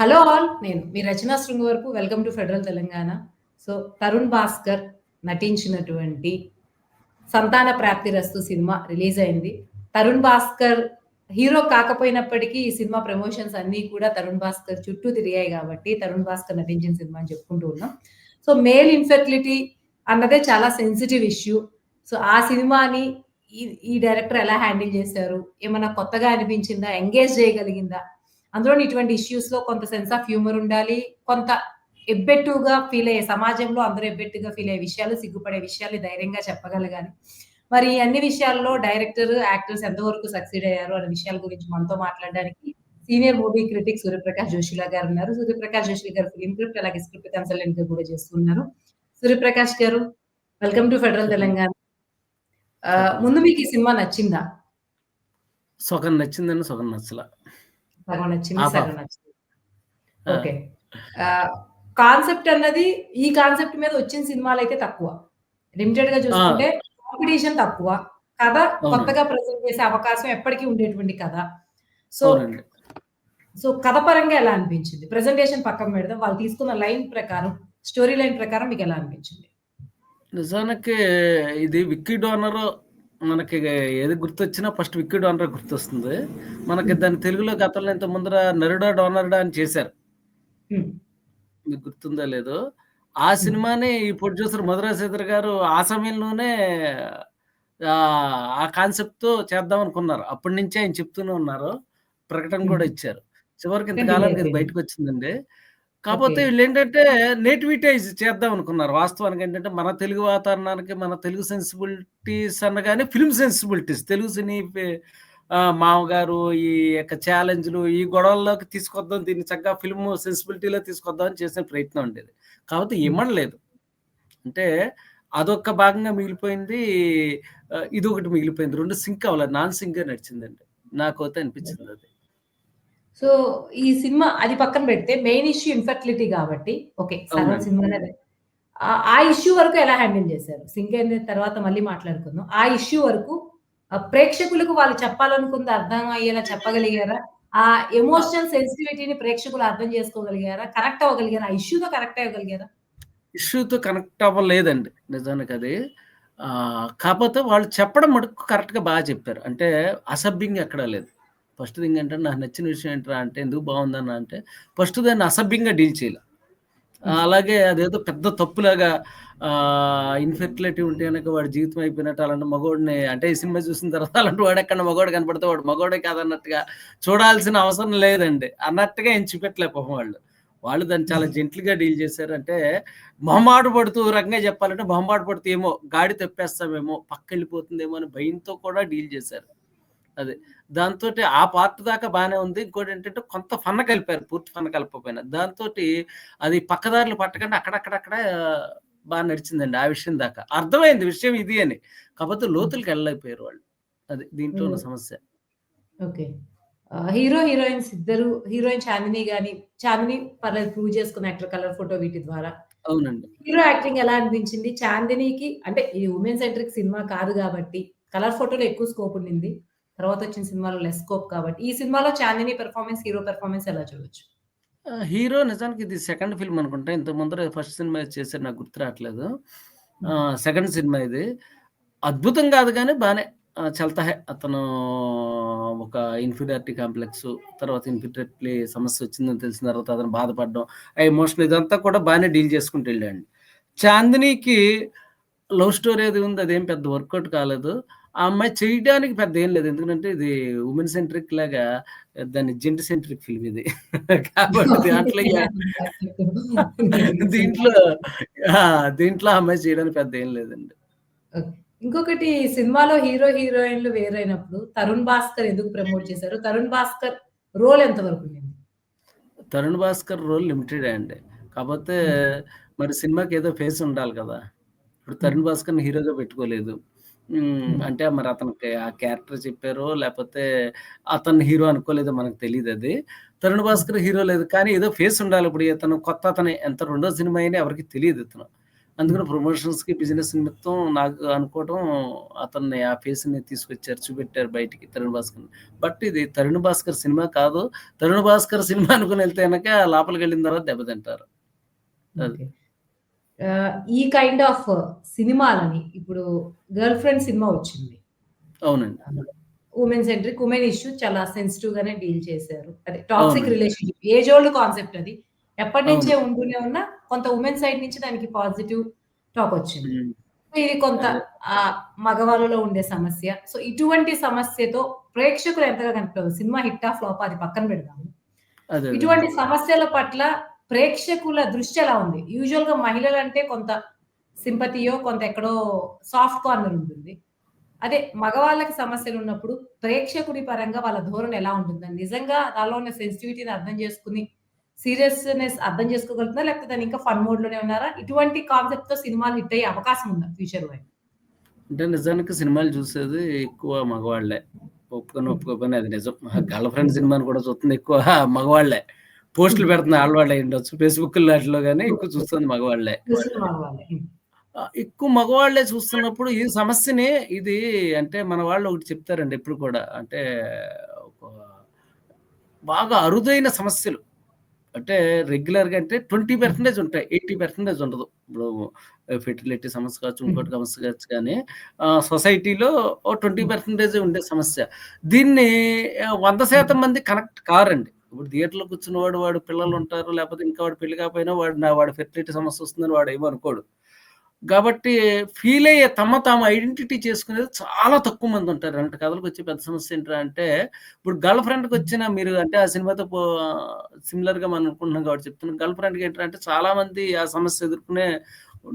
Hello all. నేను మీ Rachana Srungavarapu welcome to federal Telangana. So, Tarun Bhaskar నటించినటువంటి 'సంతాన ప్రాప్తి రస్తు cinema release అయింది. Tarun Bhaskar hero కాకపోయినప్పటికీ ఈ సినిమా ప్రమోషన్స్ అన్నీ కూడా తరుణ్ భాస్కర్ చుట్టూ తిరిగాయి కాబట్టి తరుణ్ భాస్కర్ నటించిన సినిమా అని చెప్పుకుంటూ ఉన్నాం. సో, మేల్ ఇన్ఫెర్టిలిటీ అన్నదే చాలా సెన్సిటివ్ ఇష్యూ. సో, ఆ సినిమాని ఈ ఈ డైరెక్టర్ ఎలా హ్యాండిల్ చేశారు? ఏమైనా కొత్తగా అనిపించిందా? ఎంగేజ్ చేయగలిగిందా? అందులోని ఇటువంటి ఇష్యూస్‌లో కొంత సెన్స్ ఆఫ్ హ్యూమర్ ఉండాలి. కొంత ఎబ్బెట్టుగా ఫీల్ అయ్యే సమాజంలో అందరూ ఎబ్బెట్టుగా ఫీల్ అయ్యే విషయాలు, సిగ్గుపడే విషయాలు ధైర్యంగా చెప్పగలగాలి. మరి ఈ అన్ని విషయాల్లో డైరెక్టర్, యాక్టర్స్ ఎంతవరకు సక్సీడ్ అయ్యారు అనే విషయాల గురించి మనతో మాట్లాడడానికి సీనియర్ మూవీ క్రిటిక్ సూర్యప్రకాష్ జోషిలా గారు ఉన్నారు. సూర్యప్రకాష్ జోషి గారు ఫిలిం స్క్రిప్ట్ అలాగే స్క్రిప్ట్ కన్సల్టెంట్‌గా కూడా చేస్తున్నారు. సూర్యప్రకాష్ గారు వెల్కమ్ టు ఫెడరల్ తెలంగాణ. ముందు మీకు ఈ సినిమా నచ్చిందా? సగం నచ్చిందని సగం నచ్చలా సగం నచ్చింది. నచ్చింది. ఓకే. కాన్సెప్ట్ అన్నది ఈ కాన్సెప్ట్ మీద వచ్చిన సినిమాలైతే తక్కువ. లిమిటెడ్‌గా ఆ! చూసుకుంటే కాంపిటీషన్ తక్కువ. కథ. కొత్తగా ప్రెజెంట్ చేసే అవకాశం ఎప్పటికి ఉండేటువంటి కథ. సో. సో, కథ పరంగా ఎలా అనిపించింది? ప్రెజెంటేషన్ పక్కన పెడదాం. వాళ్ళు తీసుకున్న లైన్ ప్రకారం, స్టోరీ లైన్ ప్రకారం మీకెలా అనిపించింది? నిజానికి ఇది 'విక్కీ డోనర్' మనకి ఏది గుర్తొచ్చినా ఫస్ట్ 'విక్కీ డోనరే' గుర్తొస్తుంది. మనకి. దాని తెలుగులో గతంలో ఇంత ముందర 'నరుడా డోనరుడా' అని చేశారు. మీకు గుర్తుందో లేదో. ఆ. సినిమాని ఈ ప్రొడ్యూసర్ మధురాశేఖర్ గారు ఆ సమయంలోనే ఆ కాన్సెప్ట్‌తో చేద్దాం అనుకున్నారు. అప్పటి నుంచే ఆయన చెప్తూనే ఉన్నారు. ప్రకటన కూడా. ఇచ్చారు. చివరికి ఇంతకాలానికి ఇది అయిపోయింది. బయటకొచ్చిందండి. ఓకే. కాపోతే వీళ్ళేంటంటే నేటివిటైజ్ చేద్దాం అనుకున్నారు. వాస్తవానికి ఏంటంటే మన తెలుగు వాతావరణానికి, మన తెలుగు సెన్సిబిలిటీస్ అనగానే ఫిల్మ్ సెన్సిబిలిటీస్ తెలుగు సినీ మామగారు ఈ యొక్క ఛాలెంజ్‌లు, ఈ గొడవల్లోకి తీసుకొద్దాం. దీన్ని చక్కగా ఫిల్మ్ సెన్సిబిలిటీలో తీసుకొద్దాం అని చేసిన ప్రయత్నం ఉండేది. కాపోతే హ్మ్. ఇమడలేదు. అంటే అదొక భాగంగా మిగిలిపోయింది. ఆహ్, ఇదొకటి మిగిలిపోయింది. 2 సింక్ అవ్వలేదు. నాన్ సింక్‌గా నడిచిందండి. నాకైతే అనిపించిందది. సో, ఈ సినిమా అది పక్కన పెడితే మెయిన్ ఇష్యూ ఇన్ఫెర్టిలిటీ గాబట్టి ఓకే. సగం. సినిమానే అదే. ఆ ఇష్యూ వరకు ఎలా హ్యాండిల్ చేశారు? అయిన తర్వాత మళ్ళీ మాట్లాడుకుందాం. ఆ ఇష్యూ వరకు ప్రేక్షకులకు వాళ్ళు చెప్పాలనుకుంది అర్థం అయ్యేలా చెప్పగలిగారా? ఆ! ఎమోషనల్ సెన్సిటివిటీని ప్రేక్షకులు అర్థం చేసుకోగలిగారా? కనెక్ట్ అవ్వగలిగారా? ఆ ఇష్యూతో కనెక్ట్ అవ్వగలిగారా? ఇష్యూతో కనెక్ట్ అవ్వలేదండి. నిజానికది. ఆహ్, కాపోతే వాళ్ళు చెప్పడం మటుకు కరెక్ట్‌గా బాగా చెప్పారు. అంటే అసభ్యంగా ఎక్కడా లేదు. ఫస్ట్ థింగ్ ఏంటంటే నాకు నచ్చిన విషయం ఏంట్రా అంటే ఎందుకు బావుందన్నా అంటే ఫస్ట్ దాన్ని అసభ్యంగా డీల్ చేయల. అలాగే అదేదో పెద్ద తప్పులాగా ఇన్ఫెర్టిలిటీ ఉంటే గనక వాడి జీవితం అయిపోయినట్టు అలాంటి మగోడిని అంటే ఈ సినిమా చూసిన తర్వాత అలాంటి వాడెక్కడన్నా మగోడు కనపడితే వాడు మగోడే కాదన్నట్టుగా చూడాల్సిన అవసరం లేదండి. అన్నట్టుగా ఏం చూపెట్టలే పాపం వాళ్ళు. వాళ్ళు దాన్ని చాలా. జెంటిల్‌గా డీల్ చేశారు. అంటే మొహమాట పడుతూ రకంగా చెప్పాలంటే మొహమాట పడుతూ ఏమో గాడి తప్పేస్తామేమో, పక్కెళ్ళిపోతుందేమో అని భయంతో కూడా డీల్ చేశారు. అది. దాంతోటి ఆ పార్ట్ దాకా బానే ఉంది. ఇంకోటేంటంటే కొంత ఫన్ కలిపారు. పూర్తి ఫన్ కలపకపోయినా. దాంతోటి అది పక్కదారులు పట్టకుండా అక్కడక్కడక్కడ బా నడిచిందండి. ఆ విషయం దాకా. అర్థమైంది విషయం ఇది అని. కాపోతే హ్మ్. లోతులకెళ్ళలేకపోయారు వాళ్ళు. అది దీంట్లో ఉన్న. సమస్య. ఓకే. హీరో, హీరోయిన్స్ ఇద్దరు హీరోయిన్ చాందిని గాని, చాందిని పర్లేదు ప్రూవ్ చేసుకుంది యాక్టర్ కలర్ ఫోటో వీటి ద్వారా. అవునండి. హీరో యాక్టింగ్ ఎలా అనిపించింది? చాందినికి అంటే ఇది వుమెన్ సెంట్రిక్ సినిమా కాదు గాబట్టి, కలర్ ఫోటోలో ఎక్కువ స్కోప్ ఉండింది. తర్వాత వచ్చిన సినిమాలో లెస్ స్కోప్ కాబట్టి, ఈ సినిమాలో చాందిని పెర్ఫార్మన్స్, హీరో పెర్ఫార్మన్స్ ఎలా చూడొచ్చు? హీరో నిజానికి ఇది సెకండ్ ఫిల్మ్ అనుకుంటా. ఇంతకు ముందర ఫస్ట్ సినిమా చేశారు నాకు గుర్తు రావట్లేదు. సెకండ్ సినిమా ఇది. అద్భుతం కాదు గానీ బానే ఆహ్, చల్తా హై. అతను ఒక ఇన్ఫీరియారిటీ కాంప్లెక్సు, తర్వాత ఇన్ఫిర్టిలిటీ సమస్య వచ్చిందని తెలిసిన తర్వాత అతను బాధపడడం, ఆ ఎమోషన్ ఇదంతా కూడా బానే డీల్ చేసుకుంటూ వెళ్ళాడండి. చాందినికి లవ్ స్టోరీ అది ఉంది. అదేం పెద్ద వర్కౌట్ కాలేదు. ఆ అమ్మాయి చేయడానికి పెద్ద ఏం లేదు. ఎందుకంటే ఇది వుమెన్ సెంట్రిక్ లాగా దాన్ని జెంట్ సెంట్రిక్ ఫిల్మ్ ఇది. కాబట్టి దాంట్లో ఇగ దీంట్లో! దీంట్లో అమ్మాయి చేయడానికి పెద్ద ఏం లేదండి. ఇంకొకటి సినిమాలో హీరో, హీరోయిన్‌లు వేరైనప్పుడు తరుణ్ భాస్కర్ ఎందుకు ప్రమోట్ చేశారు? తరుణ్ భాస్కర్ రోల్ ఎంత వరకు? తరుణ్ భాస్కర్ రోల్ లిమిటెడే అండి. కాపోతే హ్మ్. మరి సినిమాకి ఏదో ఫేస్ ఉండాలి కదా! ఇప్పుడు. తరుణ్ భాస్కర్‌ని హీరోగా పెట్టుకోలేదు. హ్మ్. హ్మ్. అంటే మరి అతనికి ఆ క్యారెక్టర్ చెప్పారో లేపోతే అతన్ని హీరో అనుకోలేదో మనకు తెలీదది. తరుణ్. భాస్కర్ హీరో లేదు. కానీ ఏదో ఫేస్ ఉండాలి. ఇప్పుడు ఇతను కొత్త అతనే ఎంత రెండో సినిమా అయినా ఎవరికీ తెలీదు ఇతను. అందుకని ప్రమోషన్స్‌కి, బిజినెస్ నిమిత్తం నాకు అనుకోవడం అతన్ని ఆ ఫేస్‌ని తీసుకొచ్చారు. చూపెట్టారు బయటికి 'తరుణ్ భాస్కర్‌ని.' బట్ ఇది 'తరుణ్ భాస్కర్' సినిమా కాదు. 'తరుణ్ భాస్కర్' సినిమా అనుకుని ఎళ్తే గనక లోపలికెళ్ళిన తర్వాత దెబ్బతింటారు. అది. ఓకే. ఈ కైండ్ ఆఫ్ సినిమాలని ఇప్పుడు 'గర్ల్ ఫ్రెండ్' సినిమా వచ్చింది. అవునండి. వుమెన్ సెంట్రిక్, వుమెన్ ఇష్యూ చాలా సెన్సిటివ్‌గానే డీల్ చేశారు. అదే toxic. Relationship age old concept అది. ఎప్పటినుంచే అవును. ఉంటూనే ఉన్న కొంత వుమెన్ సైడ్ నుంచి దానికి పాజిటివ్ టాక్ వచ్చింది. ఇది కొంత మగవాళ్ళలో ఉండే సమస్య. సో, ఇటువంటి సమస్యతో ప్రేక్షకులు ఎంతగా అవ్వరు. సినిమా హిట్టా? ఫ్లాపా? అది పక్కన పెడదాము. ఇటువంటి సమస్యల పట్ల ప్రేక్షకుల దృష్టి ఎలా ఉంది? యూజువల్గా మహిళలు అంటే కొంత సింపతియో, కొంత ఎక్కడో సాఫ్ట్ కార్నర్ ఉంటుంది. అదే మగవాళ్ళకి సమస్యలు ఉన్నప్పుడు ప్రేక్షకుడి పరంగా వాళ్ళ ధోరణి ఎలా ఉంటుందని నిజంగా దానిలో ఉన్న సెన్సిటివిటీని అర్థం చేసుకుని సీరియస్‌నెస్ అర్థం చేసుకోగలుగుతుందా లేకపోతే దాన్ని ఇంకా ఫన్ మోడ్లోనే ఉన్నారా? ఇటువంటి కాన్సెప్ట్‌తో సినిమాలు హిట్ అయ్యే అవకాశం ఉందా ఫ్యూచర్‌లో? అంటే నిజానికి సినిమాలు చూసేది ఎక్కువ మగవాళ్ళే. ఒప్పుకొని, హ్మ్. అది నిజం. 'గర్ల్ ఫ్రెండ్' సినిమాని కూడా చూస్తుంది ఎక్కువ మగవాళ్ళే. పోస్టులు పెడుతుంది ఆడవాళ్ళే అయ్యుండొచ్చు. ఫేస్‌బుక్‌లో ఆటిల్లో గాని ఎక్కువ చూస్తుంది. ఆహ్, ఎక్కువ మగవాళ్ళే చూస్తున్నప్పుడు ఈ సమస్యని ఇది అంటే మన వాళ్ళు ఒకటి చెప్తారండి ఎప్పుడు కూడా. అంటే ఒక బాగా అరుదైన సమస్యలు. అంటే రెగ్యులర్‌గా అంటే 20% ఉంటాయి. 80% ఉండదు. ఇప్పుడు ఫెర్టిలిటీ సమస్య కావచ్చు, ఇంకోటి. సమస్య కావచ్చు కానీ సొసైటీలో హ్మ్. 20% ఉండే సమస్య. దీన్ని ఆహ్, 100% మంది కనెక్ట్ కారండి. ఇప్పుడు థియేటర్‌లో కూర్చున్నవాడు వాడు పిల్లలుంటారు. లేకపోతే ఇంకా వాడు పెళ్ళి కాకపోయినా వాడు నా వాడి ఫెర్టిలిటీ సమస్య వస్తుందని వాడు ఏమనుకోడు. కాబట్టి ఫీల్ అయ్యే తమ తాము ఐడెంటిటీ చేసుకునేది చాలా తక్కువ మంది ఉంటారు. అలాంటి కథలకొచ్చే పెద్ద సమస్య ఏంట్రా అంటే ఇప్పుడు గర్ల్ ఫ్రెండ్‌కొచ్చిన మీరు అంటే ఆ సినిమాతో పో సిమిలర్‌గా మనం అనుకుంటున్నాం కాబట్టి చెప్తున్నాను. గర్ల్ ఫ్రెండ్‌కి ఏంట్రా అంటే చాలా మంది ఆ సమస్య ఎదుర్కొనే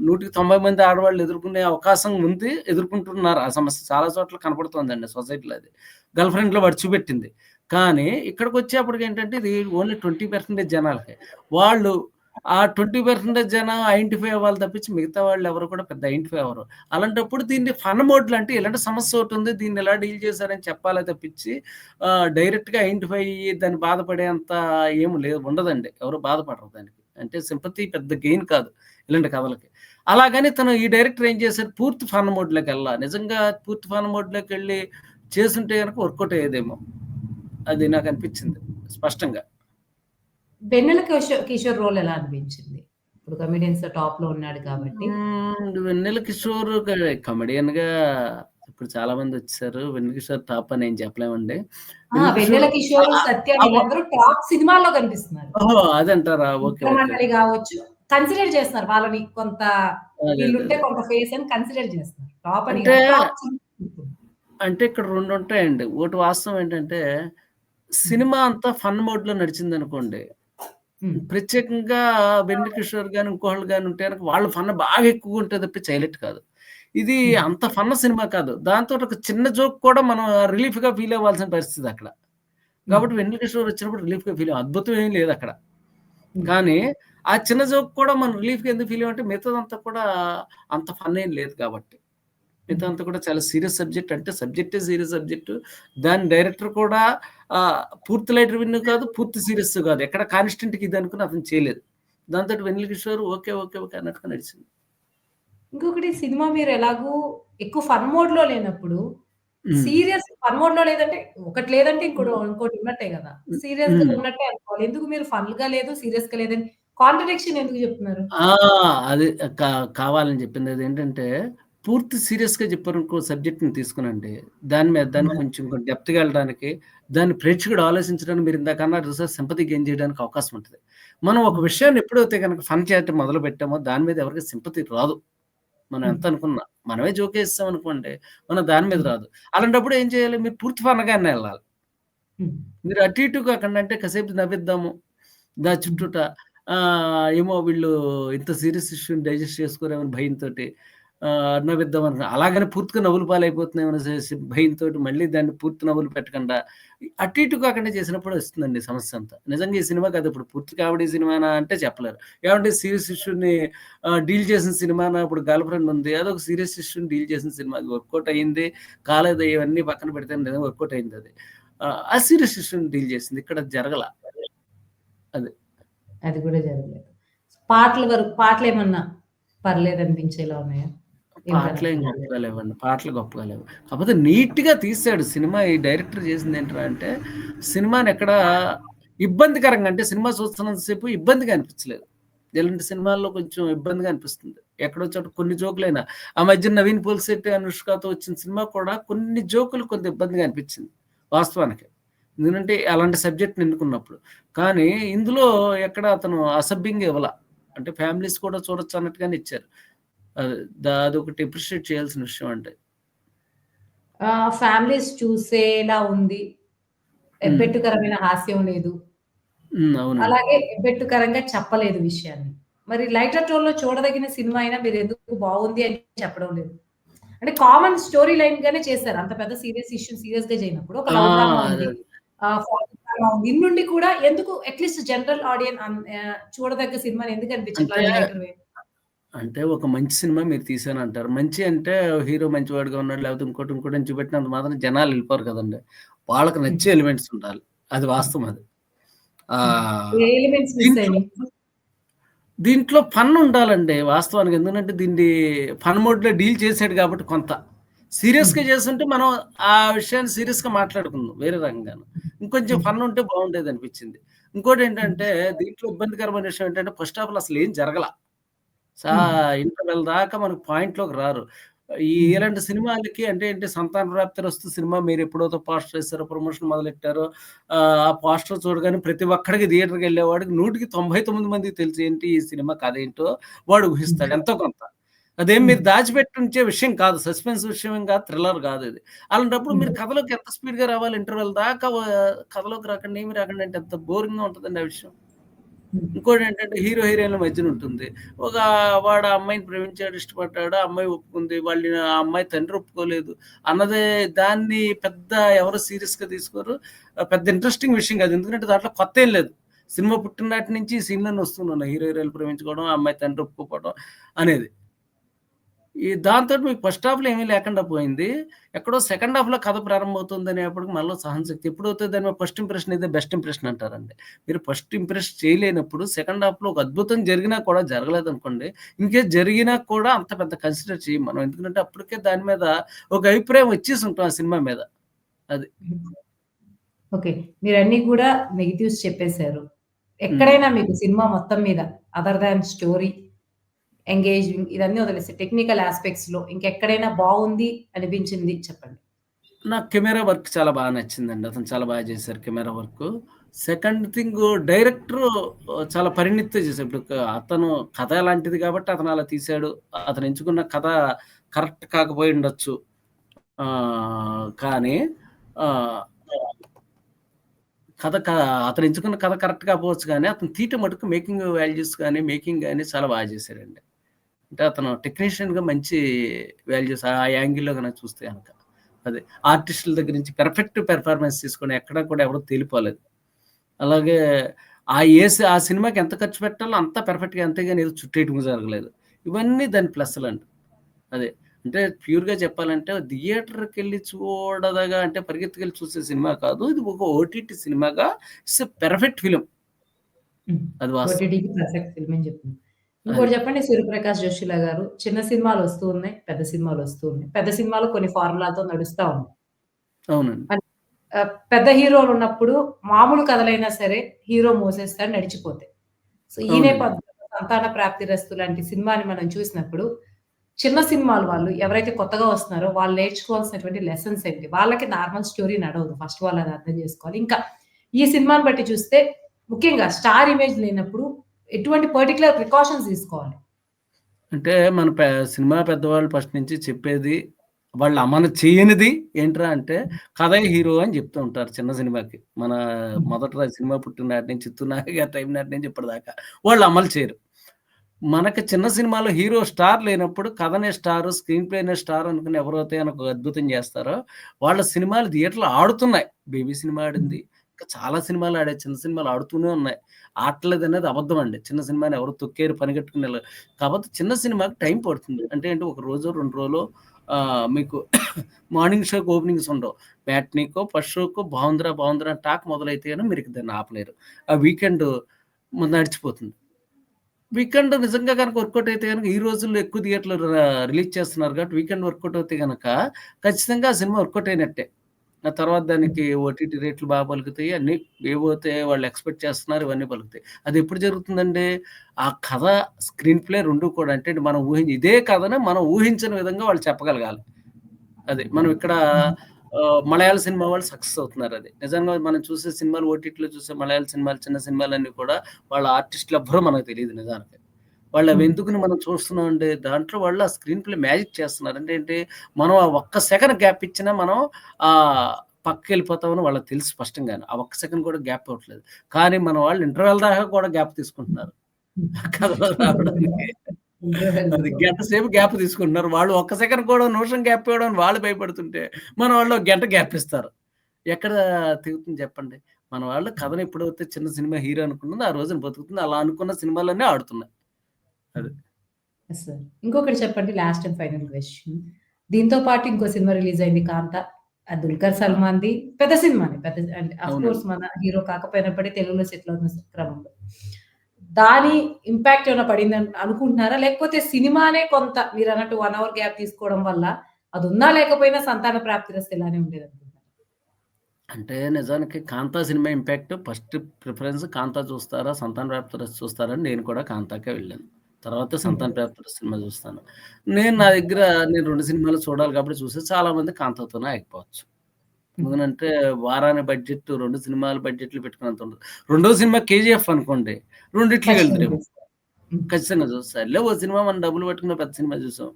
100కి 90 మంది ఆడవాళ్ళు ఎదుర్కొనే అవకాశం ఉంది. ఎదుర్కొంటున్నారు ఆ సమస్య. చాలా చోట్ల కనపడుతోందండి సొసైటీలో అది. గర్ల్ ఫ్రెండ్‌లో వాడు చూపెట్టింది. కానీ ఇక్కడికి వచ్చేప్పటికి ఏంటంటే ఇది ఓన్లీ ట్వంటీ పర్సెంటేజ్ జనాలకి వాళ్ళు ఆ 20% జనం ఐడెంటిఫై అవ్వాలి తప్పించి మిగతా వాళ్ళు ఎవరు కూడా పెద్ద ఐడెంటిఫై అవ్వరు. అలాంటప్పుడు దీన్ని ఫన్ మోడ్లు అంటే ఇలాంటి సమస్య ఒకటుంది. దీన్ని ఎలా డీల్ చేశారని చెప్పాలి తప్పించి డైరెక్ట్‌గా ఐడెంటిఫై అయ్యి దాన్ని బాధపడేంత ఏమి లేదు ఉండదండి. ఎవరు బాధపడరు దానికి. అంటే సింపతి పెద్ద గెయిన్ కాదు ఇలాంటి కథలకి. అలాగని తను ఈ డైరెక్టర్ ఏం చేశారు పూర్తి ఫన్ మోడ్‌లోకెళ్ళా. నిజంగా పూర్తి ఫన్ మోడ్‌లోకెళ్ళి చేసుంటే కనుక వర్కౌట్ అయ్యేదేమో. అది నాకనిపించింది స్పష్టంగా. వెన్నెల కిషోర్ రోల్ ఎలా అనిపించింది? ఇప్పుడు కమెడియన్స్‌లో టాప్‌లో ఉన్నాడు కాబట్టి. వెన్నెల కిషోర్ క కమెడియన్‌గా ఇప్పుడు చాలా మందొచ్చేసారు. వెన్నెల కిషోర్ టాప్ అని ఏం చెప్పలేమండి. వెన్నెల కిషోర్, సత్య టాప్ సినిమాల్లో కనిపిస్తున్నారు. అదంటారా? ఓకే. గావచ్చు. కన్సిడర్ చేస్తున్నారు. వాళ్ళని కొంత. వీళ్ళుంటే. కొంత ఫేస్ అని కన్సిడర్ చేస్తున్నారు. టాప్ అని అంటే. టాప్ ఇక్కడ 2 ఉంటాయండి. ఒకటి వాస్తవం ఏంటంటే. సినిమా అంతా ఫన్ మోడ్‌లో నడిచిందనుకోండి. హ్మ్. ప్రత్యేకంగా వెన్నెల కిషోర్ గాని, ఇంకోళ్ళు గాని ఉంటే వాళ్ళ ఫన్ బాగా ఎక్కువగా ఉంటది తప్పించి హైలైట్ కాదు. ఇది. అంత ఫన్ సినిమా కాదు. దాంతోటి ఒక చిన్న జోక్ కూడా మనం రిలీఫ్‌గా ఫీల్ అవ్వాల్సిన పరిస్థితి అక్కడ. కాబట్టి వెన్నెల కిషోర్ వచ్చినప్పుడు రిలీఫ్‌గా ఫీల్ అవ్వం. అద్భుతం ఏం లేదక్కడ. హ్మ్. కానీ ఆ చిన్న జోక్ కూడా మనం రిలీఫ్‌గా ఎందుకు ఫీల్ అవ్వామంటే మిగతాదంతా కూడా అంత ఫన్ ఏం లేదు కాబట్టి. హ్మ్. మిగతాదంతా కూడా చాలా సీరియస్ సబ్జెక్ట్ అంటే సబ్జెక్టే సీరియస్ సబ్జెక్ట్. దాని డైరెక్టర్ కూడా పూర్తి లైట్ విన్ కాదు, పూర్తి సీరియస్ కాదు. ఎక్కడ కాన్స్టెంట్‌గా ఇది అనుకుని అతను చేయలేదు. దాంతోటి Vennela Kishore okay. Okay. Okay. అన్నట్టుగా నడిచింది. ఇంకొకటి సినిమా మీరు ఎలాగూ ఎక్కువ ఫన్ మోడ్‌లో లేనప్పుడు హ్మ్. సీరియస్ ఫన్ మోడ్‌లో లేదంటే ఒకటి లేదంటే ఇంకోటి. ఇంకోటి ఉన్నట్టే. సీరియస్‌గా హ్మ్. ఉన్నట్టే అనుకోవాలి. ఎందుకు మీరు ఫన్‌గా లేదు, సీరియస్‌గా లేదని కాంట్రడిక్షన్ ఎందుకు చెప్తున్నారు? అది కావాలని చెప్పింది. అదేంటంటే పూర్తి సీరియస్‌గా చెప్పారనుకో సబ్జెక్ట్‌ని తీసుకొనండి. దాని మీద దాన్ని. కొంచెం డెప్త్‌గా వెళ్ళడానికి, దాన్ని ప్రేక్షకుడు ఆలోచించడానికి మీరు ఇందాక అన్నారు చూసారా సింపథీ గెయిన్ చేయడానికి అవకాశం ఉంటది. మనం ఒక. విషయాన్ని ఎప్పుడైతే గనక ఫన్ చేయటం మొదలుపెట్టామో దాని మీద ఎవరికీ సింపథీ రాదు. మనం. ఎంత అనుకున్నా. మనమే జోకేసాం అనుకోండి, మనం దాని మీద. రాదు. అలాంటప్పుడు ఏం చేయాలి? మీరు పూర్తి ఫన్‌గానే ఎళ్ళాలి. హ్మ్. మీరు అటు ఇటు కాకుండా అంటే కాసేపు నవ్విద్దాము. దా. చుట్టూట ఏమో వీళ్ళు ఇంత సీరియస్ ఇష్యూని డైజెస్ట్ చేసుకోరేమో భయంతోటి ఆహ్, నవ్విద్దాం అనుకో అలాగని పూర్తిగా నవ్వులు పాలైపోతున్నాయి భయంతో మళ్ళీ దాన్ని పూర్తి నవ్వులు పెట్టకుండా అటు ఇటు కాకుండా చేసినప్పుడు వస్తుందండి సమస్య అంతా. నిజంగా ఈ సినిమా కాదు ఇప్పుడు పూర్తి కామెడీ సినిమానా అంటే చెప్పలేరు. ఏమంటే సీరియస్ ఇష్యూని డీల్ చేసిన సినిమానా ఇప్పుడు 'గర్ల్ ఫ్రెండ్' ఉంది. అదొక సీరియస్ ఇష్యూని డీల్ చేసిన సినిమా. అది వర్కౌట్ అయింది. కాలేదు ఇవన్నీ పక్కన పెడితే నిజంగా వర్కౌట్ అయింది అది ఆ సీరియస్ ఇష్యూని డీల్ చేసింది. ఇక్కడ జరగల. అది. అది కూడా జరగలేదు. పాటల వరకు పాటలేమన్నా పర్లేదనిపించేలా ఉన్నాయా? ఏం పాటలేం కనెక్ట్ గొప్పగా లేవండి. పాటలు గొప్పగా లేవు. కాపోతే నీట్‌గా తీసాడు సినిమా ఈ డైరెక్టర్ చేసిందేంట్రా అంటే, సినిమానెక్కడ ఇబ్బందికరంగా అంటే సినిమా చూస్తున్నంత సేపు ఇబ్బందిగా అనిపించలేదు. ఇలాంటి సినిమాల్లో కొంచెం ఇబ్బందిగా అనిపిస్తుంది. ఎక్కడో చోట కొన్ని జోకులైనా ఆ మధ్య 'నవీన్ పోలిశెట్టి', 'అనుష్కతో' వచ్చిన సినిమా కూడా కొన్ని జోకులు కొంత ఇబ్బందిగా అనిపించింది వాస్తవానికి. ఎందుకంటే అలాంటి సబ్జెక్ట్‌ని ఎన్నుకున్నప్పుడు. కానీ ఇందులో ఎక్కడ అతను అసభ్యంగా ఇవ్వల. అంటే ఫ్యామిలీస్ కూడా చూడొచ్చు అన్నట్టుగానే ఇచ్చారు. అదొకటి అప్రిషియేట్ చేయాల్సిన విషయం అంటే. ఫ్యామిలీస్ చూసేలా ఉంది. ఎబ్బెట్టుకరమైన హాస్యం లేదు. అలాగే ఎబ్బెట్టుకరంగా చెప్పలేదు విషయాన్ని. మరి లైటర్ టోన్‌లో చూడదగిన సినిమా అయినా మీరెందుకు బావుంది అని చెప్పడం లేదు? అంటే కామన్ స్టోరీ లైన్‌గానే చేశారు. అంత పెద్ద సీరియస్ ఇష్యూ సీరియస్‌గా చేయనప్పుడు ఒక. ఇన్నుండి కూడా ఎందుకు అట్‌లీస్ట్ జనరల్ ఆడియన్ అన్ ఆహ్, చూడదగ్గ సినిమా ఎందుకు అనిపించట్లా అంటే ఒక మంచి సినిమా మీరు తీశానంటారు. మంచి అంటే హీరో మంచివాడుగా ఉన్నాడు లేకపోతే ఇంకోటి ఇంకోటి అని చూపెట్టినంత మాత్రాన జనాలు ఎళ్ళిపోరు కదండీ. వాళ్ళకి. నచ్చే ఎలిమెంట్స్ ఉండాలి. అది. వాస్తవం అది. ఏ దీంట్లో ఫన్ ఉండాలండి వాస్తవానికి. ఎందుకంటే దీన్ని ఫన్ మోడ్‌లో డీల్ చేసాడు కాబట్టి కొంత. సీరియస్‌గా. చేసుంటే మనం ఆ విషయాన్ని సీరియస్‌గా మాట్లాడుకుందాం వేరే రకంగాను. ఇంకొంచెం. ఫన్ ఉంటే బావుండేదనిపించింది. హ్మ్. ఇంకోటేంటంటే దీంట్లో ఇబ్బందికరమైన విషయం ఏంటంటే ఫస్ట్ హాఫ్‌లో అసలేం జరగల. సా. ఇంటర్వెల్ దాకా మనకు పాయింట్‌లోకి రారు. ఈ. ఇలాంటి సినిమాలకి అంటే ఏంటి 'సంతాన ప్రాప్తిరస్తు' సినిమా మీరెప్పుడైతే పోస్టర్ ఏసారో, ప్రమోషన్ మొదలెట్టారో ఆ పోస్టర్ చూడగానే ప్రతి ఒక్కడికి థియేటర్‌కెళ్ళేవాడికి 100కి 99 మందికి తెలుసు ఏంటి ఈ సినిమా కథేంటో వాడు ఊహిస్తాడు. ఎంతో కొంత. అదేం. మీరు దాచిపెట్టుంచే విషయం కాదు. సస్పెన్స్ విషయం కాదు. థ్రిల్లర్ కాదది. అలాంటప్పుడు మీరు. కథలోకి ఎంత స్పీడ్‌గా రావాలి ఇంటర్వెల్ దాకా కథలోకి రాకుండా ఏమి రాకుండా అంటే ఎంత బోరింగ్‌గా ఉంటదండి ఆ విషయం. ఇంకోటి ఏంటంటే హీరో, హీరోయిన్‌ల మధ్యన ఉంటుంది. ఒక వాడు ఆ అమ్మాయిని ప్రేమించాడు, ఇష్టపడ్డాడు. ఆ అమ్మాయి ఒప్పుకుంది. వాళ్ళు ఆ అమ్మాయి తండ్రి ఒప్పుకోలేదు. అన్నదే దాన్ని పెద్ద ఎవరు సీరియస్‌గా తీసుకోరు. పెద్ద ఇంట్రెస్టింగ్ విషయం కాదు. ఎందుకంటే దాంట్లో కొత్త ఏం లేదు. సినిమా పుట్టిననాటి నుంచి సీన్లను వస్తున్నాను హీరో, హీరోయిన్‌లు ప్రేమించుకోవడం, ఆ అమ్మాయి తండ్రి ఒప్పుకోవడం అనేది. ఈ దాంతోటి మీకు ఫస్ట్ హాఫ్‌లో ఏమీ లేకుండా పోయింది. ఎక్కడో సెకండ్ హాఫ్‌లో కథ ప్రారంభమవుతుందనేప్పటికి మనలో సహనశక్తి ఎప్పుడైతే దాని మీద ఫస్ట్ ఇంప్రెషన్ ఇదే బెస్ట్ ఇంప్రెషన్ అంటారండి. మీరు ఫస్ట్ ఇంప్రెస్ చేయలేనప్పుడు సెకండ్ హాఫ్‌లో ఒక అద్భుతం జరిగినా కూడా జరగలేదనుకోండి, ఇన్‌కేస్ జరిగినా కూడా అంత పెద్ద కన్సిడర్ చేయం మనం. ఎందుకంటే అప్పటికే దాని మీద ఒక అభిప్రాయం వచ్చేసి ఉంటాం ఆ సినిమా మీద. అది. ఓకే. మీరన్నీ కూడా నెగెటివ్స్ చెప్పేసారు. హ్మ్. ఎక్కడైనా మీకు సినిమా మొత్తం మీద అదర్ దాన్ స్టోరీ, ఎంగేజింగ్ ఇవన్నీ వదిలేసి టెక్నికల్ యాస్పెక్ట్స్‌లో ఇంకెక్కడైనా బాగుంది అనిపించింది చెప్పండి? నాకు కెమెరా వర్క్ చాలా బాగా నచ్చిందండి. అతను చాలా బాగా చేశారు camera work second thing director చాలా పరిణితితో చేశాడు ఇప్పుడు అతను కథ అలాంటిది కాబట్టి అతను అలా తీశాడు. అతను ఎంచుకున్న కథ కరెక్ట్ కాకపోయి ఉండొచ్చు కానీ కథ క అతను ఎంచుకున్న కథ కరెక్ట్ కాకపోవచ్చు కానీ అతను తీట మటుకు మేకింగ్ వాల్యూస్ కానీ మేకింగ్ కానీ చాలా బాగా చేశాడండి. అంటే అతను టెక్నీషియన్‌గా మంచి వాల్యూస్ ఆ యాంగిల్‌లో గనక చూస్తే గనక. అదే ఆర్టిస్టుల దగ్గర నుంచి పర్ఫెక్ట్ పెర్ఫార్మన్స్ తీసుకొని ఎక్కడ కూడా ఎవరు తేలిపోలేదు. అలాగే ఆ ఏసి ఆ సినిమాకి ఎంత ఖర్చు పెట్టాలో అంత పర్ఫెక్ట్‌గా అంతేగాని ఏదో చుట్టేయటం జరగలేదు. ఇవన్నీ దాని ప్లస్సులండి. అదే. అంటే ప్యూర్‌గా చెప్పాలంటే థియేటర్‌కెళ్ళి చూడదగ అంటే పరిగెత్తుకెళ్ళి చూసే సినిమా కాదు. ఇది ఒక ఓటీటీ సినిమాగా ఇట్స్ పర్ఫెక్ట్. హ్మ్. అది వాస్తవం. ఇంకోటి చెప్పండి 'సూర్యప్రకాష్ జోషిలా' గారు చిన్న సినిమాలు వస్తూ ఉన్నాయి. పెద్ద సినిమాలు వస్తూ ఉన్నాయి. పెద్ద సినిమాలు కొన్ని ఫార్ములాతో నడుస్తా ఉన్నాయి. అవునండి. పెద్ద హీరోలున్నప్పుడు మామూలు కథలైనా సరే హీరో మోసేస్తాడు నడిచిపోతాయి. సో, ఈ. నేపథ్యంలో 'సంతాన ప్రాప్తిరస్తు' లాంటి సినిమాని మనం చూసినప్పుడు చిన్న సినిమాలు వాళ్ళు ఎవరైతే కొత్తగా వస్తున్నారో వాళ్ళు నేర్చుకోవాల్సినటువంటి లెసన్స్ ఏంటి? వాళ్ళకి నార్మల్ స్టోరీ నడవదు. ఫస్ట్ వాళ్ళు అది అర్థం చేసుకోవాలి. ఇంకా ఈ సినిమాని బట్టి చూస్తే ముఖ్యంగా స్టార్ ఇమేజ్ లేనప్పుడు ఎటువంటి పర్టిక్యులర్ ప్రికాషన్స్ తీసుకోవాలి? అంటే మన సినిమా పెద్దవాళ్ళు ఫస్ట్ నుంచి చెప్పేది వాళ్ళు అమలు చేయనిది ఏంట్రా అంటే కథే హీరో అని చెప్తూ ఉంటారు చిన్న సినిమాకి. మన మొదట సినిమా పుట్టిననాటి నుంచి 'చిత్తూరు టైం నాటి నుంచి ఇప్పటిదాకా. వాళ్ళు అమలు చేయరు. మనకి చిన్న సినిమాలో హీరో స్టార్ లేనప్పుడు కథనే స్టారు, స్క్రీన్ ప్లేనే స్టార్ అనుకుని ఎవరైతే గనక ఒక అద్భుతం చేస్తారో వాళ్ళ సినిమాలు థియేటర్‌లో ఆడుతున్నాయి. 'బేబీ' సినిమా ఆడింది. ఇంకా చాలా సినిమాలు ఆడాయి. చిన్న సినిమాలు ఆడుతూనే ఉన్నాయి. ఆడట్లేదనేది అబద్ధం అండి. చిన్న సినిమాని ఎవరు తొక్కేరు పనిగట్టుకునే కాబట్టి చిన్న సినిమాకి టైం పడుతుంది. అంటే ఏంటి ఒక రోజు రెండు రోజులు మీకు మార్నింగ్ షోకి ఓపెనింగ్స్ ఉండవు. బ్యాట్నీకో ఫస్ట్ షోకో బాగుందిరా బావుందిరా టాక్ మొదలైతే కానీ మీరు దాన్ని ఆపలేరు. ఆ వీకెండ్ నడిచిపోతుంది. వీకెండ్ నిజంగా కనుక వర్కౌట్ అయితే కనుక ఈ రోజుల్లో ఎక్కువ థియేటర్లు రిలీజ్ చేస్తున్నారు కాబట్టి వీకెండ్ వర్కౌట్ అయితే కనుక ఖచ్చితంగా ఆ సినిమా వర్కౌట్ అయినట్టే. ఆ తర్వాత దానికి ఓటీటీ రేట్లు బాగా పలుకుతాయి. అన్ని ఏవైతే వాళ్ళు ఎక్స్‌పెక్ట్ చేస్తున్నారు ఇవన్నీ పలుకుతాయి. అది ఎప్పుడు జరుగుతుందండి? ఆ కథ, స్క్రీన్ ప్లే రెండు కూడా అంటే మనం ఊహించి ఇదే కథనే మనం ఊహించని విధంగా వాళ్ళు చెప్పగలగాలి. అది. మనం ఇక్కడ మలయాళ సినిమా వాళ్ళు సక్సెస్ అవుతున్నారు అది నిజంగా మనం చూసే సినిమాలు ఓటీటీలో చూసే మలయాళ సినిమాలు, చిన్న సినిమాలన్నీ కూడా వాళ్ళ ఆర్టిస్టులెవ్వరో మనకు తెలియదు నిజానికి. వాళ్ళవి హ్మ్. ఎందుకని మనం చూస్తున్నామంటే దాంట్లో వాళ్ళు ఆ స్క్రీన్ ప్లే మ్యాజిక్ చేస్తున్నారు. అంటే ఏంటి? మనం ఆ ఒక్క సెకన్ గ్యాప్ ఇచ్చినా మనం ఆహ్, పక్కకెళ్ళిపోతామని వాళ్ళకి తెలుసు స్పష్టంగానే. ఆ ఒక్క సెకన్ కూడా గ్యాప్ ఇవ్వట్లేదు. కానీ మన వాళ్ళు ఇంటర్వెల్ దాకా కూడా గ్యాప్ తీసుకుంటున్నారు. కథలో రావడానికి. అది గంట సేపు గ్యాప్ తీసుకుంటున్నారు. వాళ్ళు ఒక్క సెకన్ కూడా నిమిషం గ్యాప్ ఇవ్వడానికి వాళ్ళు భయపడుతుంటే, మన వాళ్ళు గంట గ్యాప్ ఇస్తారు. ఎక్కడ తెగుతుంది చెప్పండి? మన వాళ్ళు కథను ఎప్పుడైతే చిన్న సినిమా హీరో అనుకున్నదో ఆ రోజున బతుకుతుంది. అలా అనుకున్న సినిమాలన్నీ ఆడుతున్నాయి. అది. సార్. ఇంకొకటి చెప్పండి లాస్ట్ అండ్ ఫైనల్ క్వెషన్. దీంతో పాటు ఇంకో సినిమా రిలీజ్ అయింది 'కాంతా'. అది 'దుల్కర్ ఆ! సల్మాన్‌ది. పెద్ద సినిమానే. పెద్ద ఆఫ్‌కోర్స్ అవునండి. మన హీరో కాకపోయినప్పటికీ తెలుగులో సెటిల్ అవుతున్న క్రమంలో. దాని ఇంపాక్ట్ ఏమైనా పడిందని అనుకుంటున్నారా? లేకపోతే సినిమానే కొంత మీరన్నట్టు 1 అవర్ గ్యాప్ తీసుకోవడం వల్ల అదున్నా లేకపోయినా సంతాన ప్రాప్తిరస్తు ఇలానే ఉండేదనుకుంటున్నారా? అంటే నిజానికి 'Kaantha' cinema impact first preference 'Kaantha' చూస్తారా? 'సంతాన ప్రాప్తిరస్తు' చూస్తారా? అని నేను కూడా 'కాంతా'కే వెళ్ళాను. తర్వాత. 'సంతాన ప్రాప్తిరస్తు' సినిమా చూస్తాను. నేను నా. దగ్గర నేను 2 సినిమాలు చూడాలి కాబట్టి చూసా. చాలామంది 'కాంతా'తోనే ఆగిపోవచ్చు. హ్మ్. ఎందుకనంటే వారానికి బడ్జెట్ 2 సినిమాల బడ్జెట్‌లు పెట్టుకున్నంత ఉండదు. రెండో సినిమా 'కేజీఎఫ్' అనుకోండి. ఖచ్చితంగా. చూస్తారు. హ్మ్. ఖచ్చితంగా చూస్తా. సర్లే ఓ సినిమా మనం డబ్బులు పెట్టుకున్న పెద్ద సినిమా చూసాం.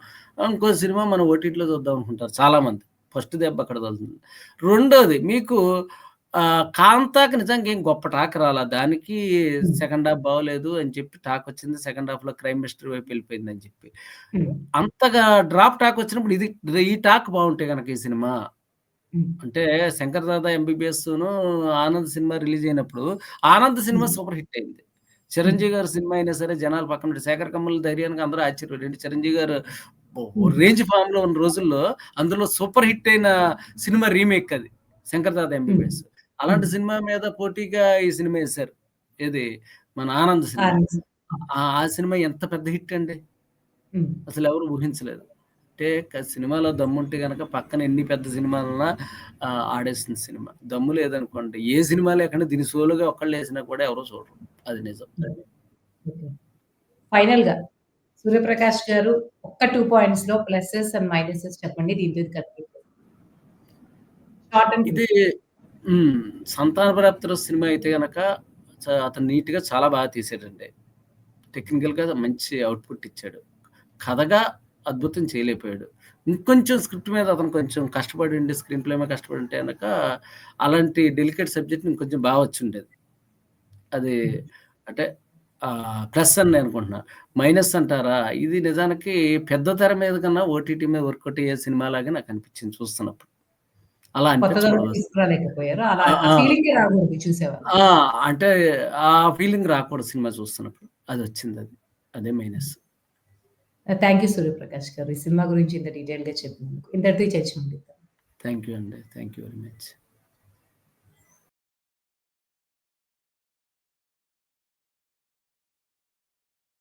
ఇంకో సినిమా మనం ఓటీటీలో చూద్దాం అనుకుంటారు చాలామంది. ఫస్ట్ దెబ్బ అక్కడ తగులుతుంది. రెండోది మీకు 'కాంతా'కి నిజంగా ఏం గొప్ప టాక్ రాలా. దానికి. సెకండ్ హాఫ్ బాగోలేదు అని చెప్పి టాక్ వచ్చింది. సెకండ్ హాఫ్‌లో క్రైమ్ మిస్టరీ వైపు వెళ్ళిపోయిందని చెప్పి. హ్మ్. అంతగా డ్రాప్ టాక్ వచ్చినప్పుడు ఇది ఈ టాక్ బావుంటే గనక ఈ సినిమా. అంటే 'శంకర్ దాదా ఎంబీబీఎస్‌ను' 'ఆనంద్' సినిమా రిలీజ్ అయినప్పుడు 'ఆనంద్' సినిమా. సూపర్ హిట్ అయింది. 'చిరంజీవి' గారి సినిమా అయినా సరే జనాలు పక్కన 'శేఖర్ కమ్ముల' ధైర్యానికి అందరూ ఆశ్చర్యపోయారు. 'చిరంజీవి' గారు. రేంజ్ ఫార్మ్‌లో ఉన్న రోజుల్లో అందులో సూపర్ హిట్ అయిన సినిమా రీమేక్ అది 'శంకర్ దాదా. ఎంబీబీఎస్.' అలాంటి సినిమా మీద పోటీగా ఈ సినిమా ఏసారు. ఏది మన 'ఆనంద్' సినిమా. ఆ సినిమా ఎంత పెద్ద హిట్ అండి. హ్మ్. అసలెవరు ఊహించలేదు. అంటే సినిమాలో దమ్ముంటే గనక పక్కన ఎన్ని పెద్ద సినిమాలున్నా ఆడేస్తుంది సినిమా. దమ్ము లేదనుకోండి ఏ సినిమా లేకుండా దీన్ని సోలోగా ఒక్కళ్ళేసినా కూడా ఎవరు చూడరు. అది నిజం. ఓకే. ఫైనల్‌గా 'సూర్యప్రకాష్' గారు ఒక్క 2 పాయింట్స్‌లో ప్లసెస్ అండ్ మైనసెస్ చెప్పండి. దీంతో ఇది హ్మ్. 'సంతాన ప్రాప్తిరస్తు' సినిమా అయితే గనక చ అతను నీట్‌గా చాలా బాగా తీసాడండి. టెక్నికల్‌గా మంచి ఔట్‌పుట్ ఇచ్చాడు. కథగా అద్భుతం చేయలేకపోయాడు. ఇంకొంచెం స్క్రిప్ట్ మీద అతను కొంచెం కష్టపడిండి స్క్రీన్ ప్లే మీద కష్టపడుంటే గనక అలాంటి డెలికేట్ సబ్జెక్ట్‌ని ఇంకొంచెం బా వచ్చుండేది. అది హ్మ్. అంటే ఆహ్, ప్లస్ అని నేను అనుకుంటున్నా. మైనస్ అంటారా? ఇది నిజానికి పెద్ద తెర మీద కన్నా ఓటీటీ మీద వర్కౌట్ అయ్యే సినిమాలాగా నాకనిపించింది చూస్తున్నప్పుడు. అలా! అంటే ఆ ఫీలింగ్ రాకూడదు సినిమా చూస్తున్నప్పుడు. అదొచ్చిందది. అదే మైనస్. థాంక్ యూ సూర్యప్రకాష్ గారు. ఈ సినిమా గురించి ఇంత డీటెయిల్‌గా చెప్పినందుకు. ఇంతటితో చర్చ ముగిద్దాం. థాంక్ యూ అండి. Thank you very much.